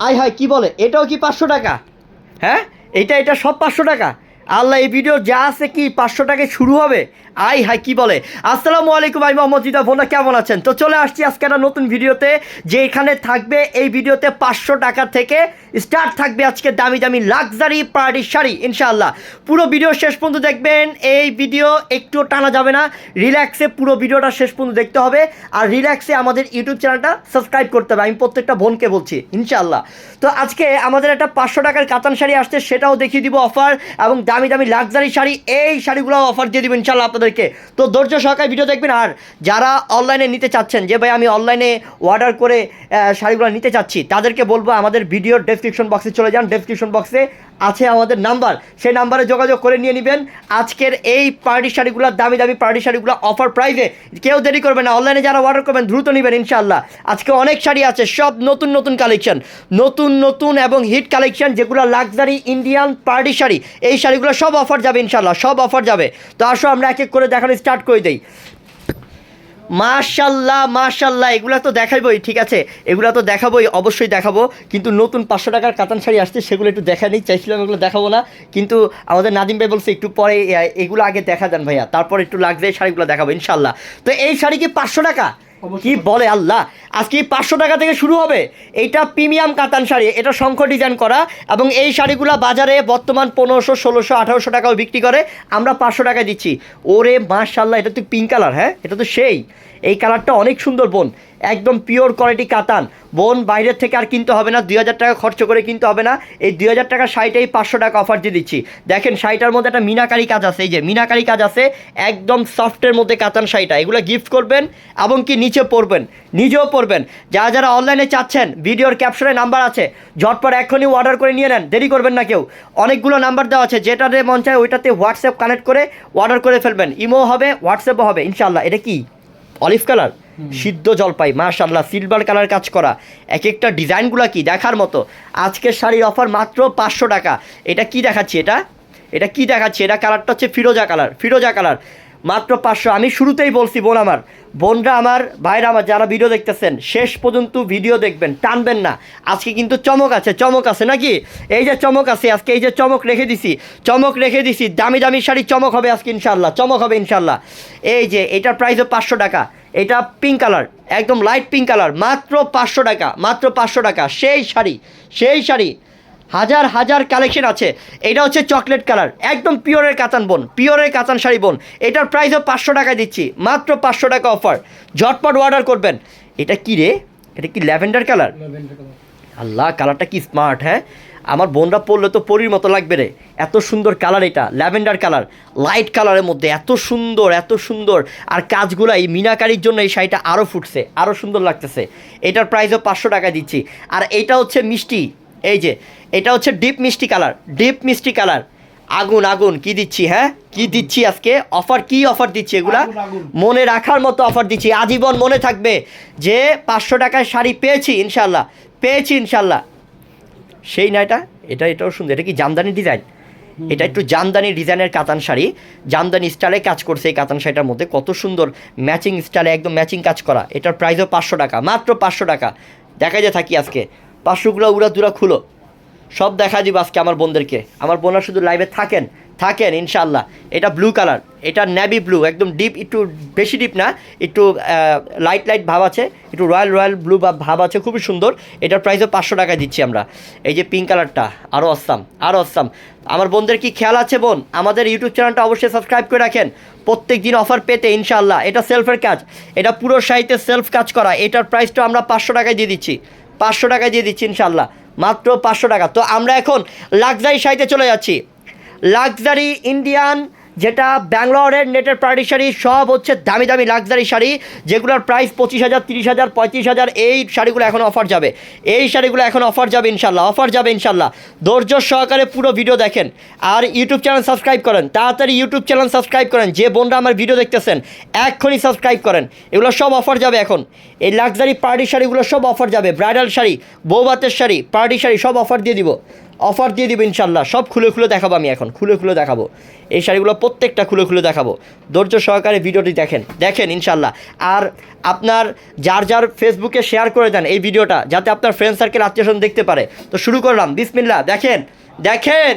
আয় হয়, কি বলে? এটাও কি পাঁচশো টাকা? হ্যাঁ? এটা এটা সব পাঁচশো টাকা। আল্লাহ, এই ভিডিও যা আছে কি পাঁচশো টাকায় শুরু হবে? আই হাই, কি বলে? আসসালামু আলাইকুম, আমি মোহাম্মদ জিদা বোনা কেমন আছেন? তো চলে আসছি আজকে একটা নতুন ভিডিওতে, যে এখানে থাকবে এই ভিডিওতে পাঁচশো টাকা থেকে স্টার্ট থাকবে আজকে দামি দামি লাক্সারি পার্টির শাড়ি, ইনশাআল্লাহ। পুরো ভিডিও শেষ পর্যন্ত দেখবেন, এই ভিডিও একটু টানা যাবে না রিল্যাক্সে পুরো ভিডিওটা শেষ পর্যন্ত দেখতে হবে, আর রিল্যাক্সে আমাদের ইউটিউব চ্যানেলটা সাবস্ক্রাইব করতে হবে, আমি প্রত্যেকটা বোনকে বলছি, ইনশাআল্লাহ। তো আজকে আমাদের একটা পাঁচশো টাকার কাতান শাড়ি আসছে, সেটাও দেখিয়ে দিব অফার এবং দামি দামি লাক্সারি শাড়ি, এই শাড়িগুলো অফার দিয়ে দিব, ইনশাআল্লাহ আপনাদেরকে। তো ধৈর্য সহকারে ভিডিও দেখবেন। আর যারা অনলাইনে নিতে চাচ্ছেন, যে ভাই আমি অনলাইনে অর্ডার করে শাড়িগুলো নিতে চাচ্ছি, তাদেরকে বলব আমাদের ভিডিওর ডেসক্রিপশন বক্সে চলে যান। ডেসক্রিপশন বক্সে আছে আমাদের নাম্বার। সেই নাম্বারে যোগাযোগ করে নিয়ে নেবেন। আজকের এই পার্টি শাড়িগুলো, দামি দামি পার্টি শাড়িগুলো অফার প্রাইসে কেউ দেরি করবে না। অনলাইনে যারা অর্ডার করবেন, দ্রুত নেবেন ইনশাআল্লাহ। আজকে অনেক শাড়ি আছে, সব নতুন নতুন কালেকশন নতুন নতুন এবং হিট কালেকশন যেগুলো লাক্সারি ইন্ডিয়ান পার্টি শাড়ি, এই শাড়িগুলো সব অফার যাবে ইনশাআল্লাহ, সব অফার যাবে। তো আসো, আমরা এক এক করে দেখানো স্টার্ট করে দিই। মাশাল্লাহ মাশাল্লাহ, এগুলা তো দেখাবই ঠিক আছে? এগুলা তো দেখাবোই, অবশ্যই দেখাবো। কিন্তু নতুন পাঁচশো টাকার কাতান শাড়ি আসছে, সেগুলো একটু দেখা নিই, চাইছিলাম এগুলো দেখাবো না। কিন্তু আমাদের নাদিম ভাই বলছে, একটু পরে এগুলো আগে দেখা যান ভাইয়া, তারপর একটু লাগবে, শাড়িগুলো দেখাবো, ইনশাল্লাহ। তো এই শাড়ি কি পাঁচশো টাকা? কি বলে আল্লাহ? আজকে পাঁচশো টাকা থেকে শুরু হবে। এইটা প্রিমিয়াম কাতান শাড়ি। এটা শঙ্খ ডিজাইন করা এবং এই শাড়িগুলো বাজারে বর্তমান পনেরোশো, ষোলোশো, আঠারোশো টাকাও বিক্রি করে। আমরা পাঁচশো টাকা দিচ্ছি। ওরে মাশাল্লাহ এটা তো পিঙ্ক কালার হ্যাঁ? এটা তো সেই। এই কালারটা অনেক সুন্দর বোন। একদম পিওর কোয়ালিটি কাতান। বোন, বাইরের থেকে আর কিনতে হবে না, দুই হাজার টাকা খরচ করে কিনতে হবে না। এই দুই হাজার টাকার শাড়িটাই পাঁচশো টাকা অফার দিয়ে দিচ্ছি। দেখেন, শাড়িটার মধ্যে একটা মিনাকারি কাজ আছে, এই যে মিনাকারি কাজ আছে, একদম সফটের মধ্যে কাতান শাড়িটা। এগুলো গিফট করবেন এবং কি নিচে পরবেন, নিজেও পরবেন। যারা যারা অনলাইনে চাচ্ছেন ভিডিওর ক্যাপশনে নাম্বার আছে, ঝটপট এখনই অর্ডার করে নিয়ে নেন, দেরি করবেন না কেউ। অনেকগুলো নাম্বার দেওয়া আছে, যেটাতে মন চায় ওইটাতে হোয়াটসঅ্যাপ কানেক্ট করে অর্ডার করে ফেলবেন। ইমো হবে হোয়াটসঅ্যাপও হবে ইনশাল্লাহ এটা কি? অলিভ কালার সিদ্ধ জলপাই মাশাল্লাহ সিলভার কালার কাজ করা। এক একটা ডিজাইনগুলো কি? দেখার মতো। আজকের শাড়ির অফার মাত্র পাঁচশো টাকা। এটা কি দেখাচ্ছি এটা? এটা কি দেখাচ্ছি? এটা কালারটা হচ্ছে ফিরোজা কালার ফিরোজা কালার মাত্র পাঁচশো। আমি শুরুতেই বলছি, বোন আমার। বোনরা আমার, ভাইরা আমার, যারা ভিডিও দেখতেছেন, শেষ পর্যন্ত ভিডিও দেখবেন, টানবেন না। আজকে কিন্তু চমক আছে চমক আছে নাকি? এই যে চমক আছে, আজকে এই যে চমক রেখে দিছি, চমক রেখে দিছি। দামি দামি শাড়ি চমক হবে আজকে ইনশাল্লাহ চমক হবে ইনশাল্লাহ এই যে, এটার প্রাইসও পাঁচশো টাকা। এটা পিঙ্ক কালার একদম লাইট পিঙ্ক কালার মাত্র পাঁচশো টাকা মাত্র পাঁচশো টাকা। সেই শাড়ি সেই শাড়ি। হাজার হাজার কালেকশন আছে। এটা হচ্ছে চকলেট কালার একদম পিওরের কাতান বোন পিওরের কাতান শাড়ি বোন। এটার প্রাইসও পাঁচশো টাকা দিচ্ছি মাত্র পাঁচশো টাকা অফার ঝটপট অর্ডার করবেন। এটা কি রে? এটা কি ল্যাভেন্ডার কালার আল্লাহ কালারটা কি স্মার্ট হ্যাঁ? আমার বোনরা পরলে তো পরির মতো লাগবে রে। এত সুন্দর কালার এটা ল্যাভেন্ডার কালার লাইট কালারের মধ্যে এত সুন্দর এত সুন্দর। আর কাজগুলো এই মিনাকারির জন্য এই শাড়িটা আরও ফুটছে আরও সুন্দর লাগতেছে। এটার প্রাইসও পাঁচশো টাকা দিচ্ছি। আর এটা হচ্ছে মিষ্টি এই যে এটা হচ্ছে ডিপ মিষ্টি কালার ডিপ মিষ্টি কালার। আগুন আগুন কি দিচ্ছি হ্যাঁ? কি দিচ্ছি আজকে? অফার কি অফার দিচ্ছি এগুলা। মনে রাখার মতো অফার দিচ্ছি। আজীবন মনে থাকবে যে পাঁচশো টাকায় শাড়ি পেয়েছি ইনশাল্লাহ পেয়েছি ইনশাল্লাহ সেই না এটা এটা এটাও সুন্দর এটা কি জামদানি ডিজাইন এটা একটু জামদানি ডিজাইনের কাতান শাড়ি জামদানি স্টাইলে কাজ করছে এই কাতান শাড়িটার মধ্যে কত সুন্দর ম্যাচিং স্টাইলে একদম ম্যাচিং কাজ করা। এটার প্রাইসও পাঁচশো টাকা মাত্র পাঁচশো টাকা। দেখা যায় থাকি আজকে পাঁচশোগুলো উড়া দুরা খুলো। সব দেখা দিব আজকে আমার বোনদেরকে। আমার বোনরা শুধু লাইভে থাকেন থাকেন ইনশাল্লাহ এটা ব্লু কালার এটা নেভি ব্লু একদম ডিপ একটু বেশি ডিপ না, একটু লাইট লাইট ভাব আছে, একটু রয়্যাল রয়্যাল ব্লু বা ভাব আছে, খুবই সুন্দর। এটার প্রাইসও পাঁচশো টাকা দিচ্ছি আমরা। এই যে পিঙ্ক কালারটা আরও অসাম আরও অসাম আমার বোনদের কি খেয়াল আছে, বোন? আমাদের ইউটিউব চ্যানেলটা অবশ্যই সাবস্ক্রাইব করে রাখেন। প্রত্যেক দিন অফার পেতে ইনশাল্লাহ এটা সেলফের কাজ। এটা পুরো সাইতে সেলফ কাজ করা। এটার প্রাইসটা আমরা পাঁচশো টাকায় দিয়ে দিচ্ছি। পাঁচশো টাকায় দিয়ে দিচ্ছি ইনশাল্লাহ মাত্র পাঁচশো টাকা। তো আমরা এখন লাক্সারি শাড়িতে চলে যাচ্ছি। লাক্সারি ইন্ডিয়ান যেটা ব্যাঙ্গালোরের নেটের পার্টি শাড়ি, সব হচ্ছে দামি দামি লাক্সারি শাড়ি, যেগুলোর প্রাইস পঁচিশ হাজার, তিরিশ হাজার, পঁয়ত্রিশ হাজার, এই শাড়িগুলো এখন অফার যাবে। এই শাড়িগুলো এখন অফার যাবে ইনশাল্লাহ অফার যাবে ইনশাল্লাহ। ধৈর্য সহকারে পুরো ভিডিও দেখেন। আর ইউটিউব চ্যানেল সাবস্ক্রাইব করেন। তাড়াতাড়ি ইউটিউব চ্যানেল সাবস্ক্রাইব করেন। যে বোনরা আমার ভিডিও দেখতেছেন, এক্ষুনি সাবস্ক্রাইব করেন। এগুলো সব অফার যাবে এখন। এই লাক্সারি পার্টি শাড়িগুলো সব অফার যাবে। ব্রাইডাল শাড়ি বৌবাতের শাড়ি পার্টি শাড়ি সব অফার দিয়ে দিব। অফার দিয়ে দিব ইনশাল্লাহ। সব খুলে খুলে দেখাবো আমি এখন, খুলে খুলে দেখাবো। এই শাড়িগুলো প্রত্যেকটা খুলে খুলে দেখাবো। ধৈর্য সহকারে ভিডিওটি দেখেন দেখেন ইনশাল্লাহ। আর আপনার যার যার ফেসবুকে শেয়ার করে দেন এই ভিডিওটা, যাতে আপনার ফ্রেন্ড সার্কেল আত্মীয় দেখতে পারে। তো শুরু করলাম বিসমিল্লা দেখেন দেখেন।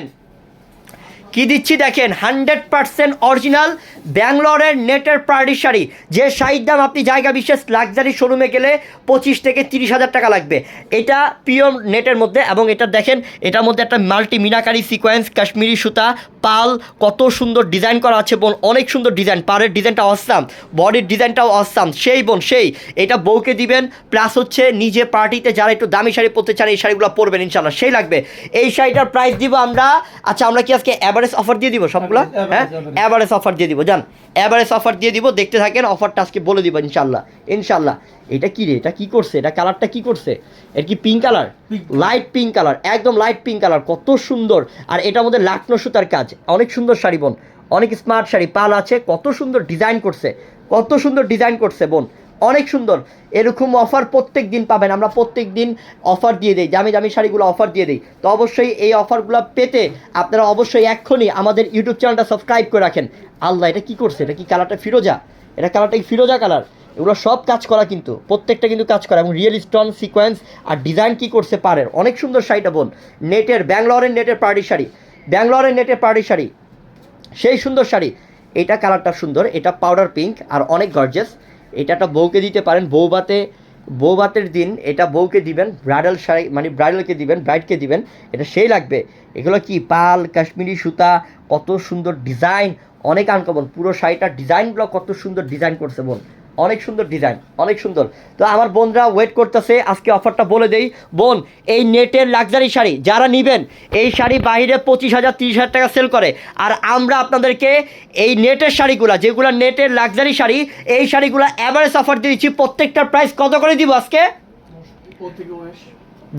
কি দিচ্ছি দেখেন, হান্ড্রেড পার্সেন্ট অরিজিনাল ব্যাঙ্গালোরের নেটের পার্টি শাড়ি। যে শাড়ির দাম আপনি জায়গা বিশেষ লাক্সারি শোরুমে গেলে পঁচিশ থেকে তিরিশ হাজার টাকা লাগবে। এটা পিওর নেটের মধ্যে এবং এটা দেখেন, এটার মধ্যে একটা মাল্টি মিনাকারি সিকোয়েন্স কাশ্মীরি সুতা, পাল, কত সুন্দর ডিজাইন করা আছে বোন, অনেক সুন্দর ডিজাইন পাড়ের ডিজাইনটা অসাম বডির ডিজাইনটাও অসাম সেই বোন, সেই। এটা বউকে দিবেন প্লাস হচ্ছে নিজে পার্টিতে যারা একটু দামি শাড়ি পরতে চান, এই শাড়িগুলো পরবেন ইনশাল্লাহ সেই লাগবে। এই শাড়িটার প্রাইস দিব আমরা আচ্ছা আমরা কি আজকে অ্যাভারেজ অফার দিয়ে দিব সবগুলো? হ্যাঁ? অ্যাভারেজ অফার দিয়ে দিব জান। অ্যাভারেজ অফার দিয়ে দিব দেখতে থাকেন অফারটা আজকে বলে দিব ইনশাল্লাহ ইনশাল্লাহ এটা কি রে? এটা কি করছে? এটা কালারটা কি করছে? এর কি pink colour light pink colour একদম লাইট পিঙ্ক কালার কত সুন্দর। আর এটার মধ্যে লাকনো সুতার কাজ অনেক সুন্দর শাড়ি বোন অনেক স্মার্ট শাড়ি পাল আছে কত সুন্দর ডিজাইন করছে কত সুন্দর ডিজাইন করছে বোন। অনেক সুন্দর। এরকম অফার প্রত্যেক দিন পাবেন। আমরা প্রত্যেক দিন অফার দিয়ে দিই। দামি দামি শাড়িগুলো অফার দিয়ে দিই। তো অবশ্যই এই অফারগুলো পেতে আপনারা অবশ্যই এক্ষুনি আমাদের ইউটিউব চ্যানেলটা সাবস্ক্রাইব করে রাখেন। আল্লাহ, এটা কি করছে? এটা কি কালারটা ফিরোজা? এটা কালারটা কি ফিরোজা কালার এগুলো সব কাজ করা কিন্তু, প্রত্যেকটা কিন্তু কাজ করা। এবং রিয়েল স্টোন সিকোয়েন্স আর ডিজাইন কি করছে পারের অনেক সুন্দর শাড়িটা বোন। নেটের, ব্যাঙ্গালোরের নেটের পার্টি শাড়ি। ব্যাঙ্গালোরের নেটের পার্টি শাড়ি। সেই সুন্দর শাড়ি। এটা কালারটা সুন্দর। এটা পাউডার পিঙ্ক আর অনেক গর্জেস এটা একটা বউকে দিতে পারেন বউবাতে বউবাতের দিন এটা বউকে দিবেন ব্রাইডাল শাড়ি মানে ব্রাইডালকে দিবেন ব্রাইডকে দিবেন, এটা সেই লাগবে। এগুলো কি পাল, কাশ্মীরি সুতা, কত সুন্দর ডিজাইন অনেক আনকমন পুরো শাড়িটার ডিজাইনগুলো কত সুন্দর ডিজাইন করছে বোন। অনেক সুন্দর ডিজাইন অনেক সুন্দর। তো আমার বোনরা ওয়েট করতেছে, আজকে অফারটা বলে দেই। বোন, এই নেটের লাক্সারি শাড়ি যারা নেবেন, এই শাড়ি বাইরে পঁচিশ হাজার, তিরিশ হাজার টাকা সেল করে। আর আমরা আপনাদেরকে এই নেটের শাড়িগুলো, যেগুলো নেটের লাক্সারি শাড়ি, এই শাড়িগুলো অ্যাভারেজ অফার দিয়েছি প্রত্যেকটার প্রাইস কত করে দিব আজকে?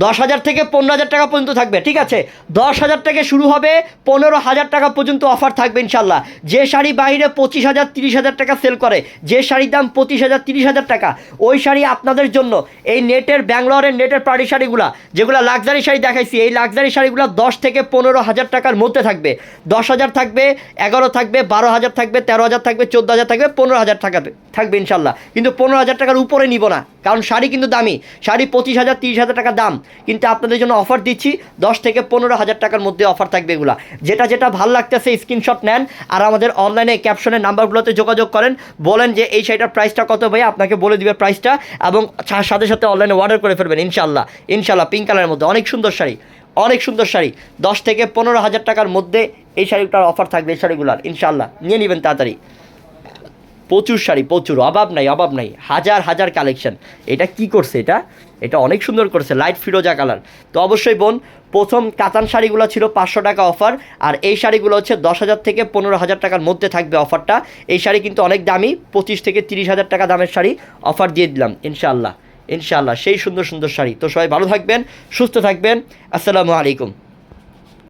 দশ হাজার থেকে পনেরো হাজার টাকা পর্যন্ত থাকবে, ঠিক আছে? দশ হাজার থেকে শুরু হবে, পনেরো হাজার টাকা পর্যন্ত অফার থাকবে ইনশাল্লাহ যে শাড়ি বাইরে পঁচিশ হাজার, তিরিশ হাজার টাকা সেল করে, যে শাড়ির দাম পঁচিশ হাজার, তিরিশ হাজার টাকা, ওই শাড়ি আপনাদের জন্য এই নেটের ব্যাঙ্গালোরের নেটের পার্টি শাড়িগুলা, যেগুলো লাক্সারি শাড়ি দেখাইছি, এই লাক্সারি শাড়িগুলো দশ থেকে পনেরো হাজার টাকার মধ্যে থাকবে। দশ হাজার থাকবে, এগারো থাকবে, বারো হাজার থাকবে, তেরো হাজার থাকবে, চোদ্দ হাজার থাকবে, পনেরো হাজার টাকা থাকবে ইনশাল্লাহ কিন্তু পনেরো হাজার টাকার উপরে নিব না, কারণ শাড়ি কিন্তু দামি। শাড়ি পঁচিশ হাজার, তিরিশ হাজার টাকা দাম। কিন্তু আপনাদের জন্য অফার দিচ্ছি, দশ থেকে পনেরো হাজার টাকার মধ্যে অফার থাকবে এগুলা। যেটা যেটা ভালো লাগতেছে স্ক্রিনশট নেন, আর আমাদের অনলাইনে ক্যাপশনের নাম্বারগুলোতে যোগাযোগ করেন। বলেন যে এই শাড়িটার প্রাইসটা কত ভাই? আপনাকে বলে দিবে প্রাইসটা এবং সাথে সাথে অনলাইনে অর্ডার করে ফেলবেন ইনশাল্লাহ ইনশাল্লাহ পিঙ্ক কালারের মধ্যে। অনেক সুন্দর শাড়ি, অনেক সুন্দর শাড়ি। দশ থেকে পনেরো হাজার টাকার মধ্যে এই শাড়িটার অফার থাকবে এই শাড়িগুলার ইনশাল্লাহ নিয়ে নেবেন তাড়াতাড়ি। প্রচুর শাড়ি, প্রচুর, অভাব নাই অভাব নাই, হাজার হাজার কালেকশন এটা কি করছে এটা? এটা অনেক সুন্দর করছে লাইট ফিরোজা কালার তো অবশ্যই বোন, প্রথম কাতান শাড়িগুলো ছিল পাঁচশো টাকা অফার আর এই শাড়িগুলো হচ্ছে দশ হাজার থেকে পনেরো হাজার টাকার মধ্যে থাকবে অফারটা এই শাড়ি কিন্তু অনেক দামি, পঁচিশ থেকে তিরিশ হাজার টাকা দামের শাড়ি অফার দিয়ে দিলাম, ইনশাআল্লাহ ইনশাআল্লাহ, সেই সুন্দর সুন্দর শাড়ি। তো সবাই ভালো থাকবেন, সুস্থ থাকবেন, আসসালামু আলাইকুম।